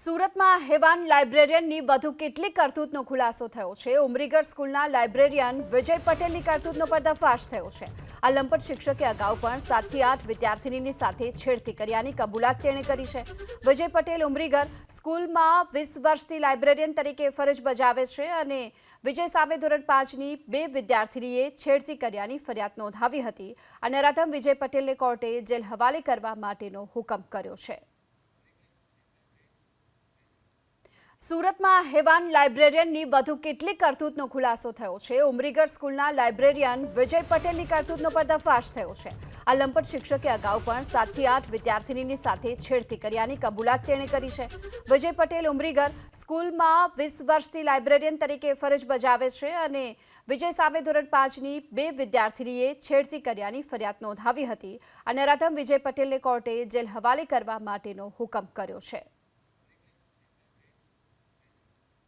સુરતમાં હેવાન લાઇબ્રેરિયનની વધુ કેટલીક કરતૂતનો ખુલાસો થયો છે. ઉમરીગર સ્કૂલના લાઇબ્રેરિયન વિજય પટેલની કરતૂતનો પર્દાફાશ થયો છે. આ લંપટ શિક્ષકે અગાઉ પણ સાતથી આઠ વિદ્યાર્થીની સાથે છેડતી કર્યાની કબૂલાત તેણે કરી છે. વિજય પટેલ ઉમરીગર સ્કૂલમાં વીસ વર્ષથી લાઇબ્રેરિયન તરીકે ફરજ બજાવે છે અને વિજય સામે ધોરણ પાંચની બે વિદ્યાર્થીનીએ છેડતી કર્યાની ફરિયાદ નોંધાવી હતી. અને રાધમ વિજય પટેલને કોર્ટે જેલ હવાલે કરવા માટેનો હુકમ કર્યો છે. સુરતમાં હેવાન લાઇબ્રેરિયનની વધુ કેટલીક કરતૂતનો ખુલાસો થયો છે. ઉમરીગર સ્કૂલના લાઇબ્રેરિયન વિજય પટેલની કરતૂતનો પર્દાફાશ થયો છે. આ લંપટ શિક્ષકે અગાઉ પણ સાતથી આઠ વિદ્યાર્થીનીની સાથે છેડતી કર્યાની કબૂલાત તેણે કરી છે. વિજય પટેલ ઉમરીગર સ્કૂલમાં વીસ વર્ષથી લાઇબ્રેરિયન તરીકે ફરજ બજાવે છે અને વિજય સામે ધોરણ પાંચની બે વિદ્યાર્થીનીએ છેડતી કર્યાની ફરિયાદ નોંધાવી હતી અને નરાધમ વિજય પટેલને કોર્ટે જેલ હવાલે કરવા માટેનો હુકમ કર્યો છે.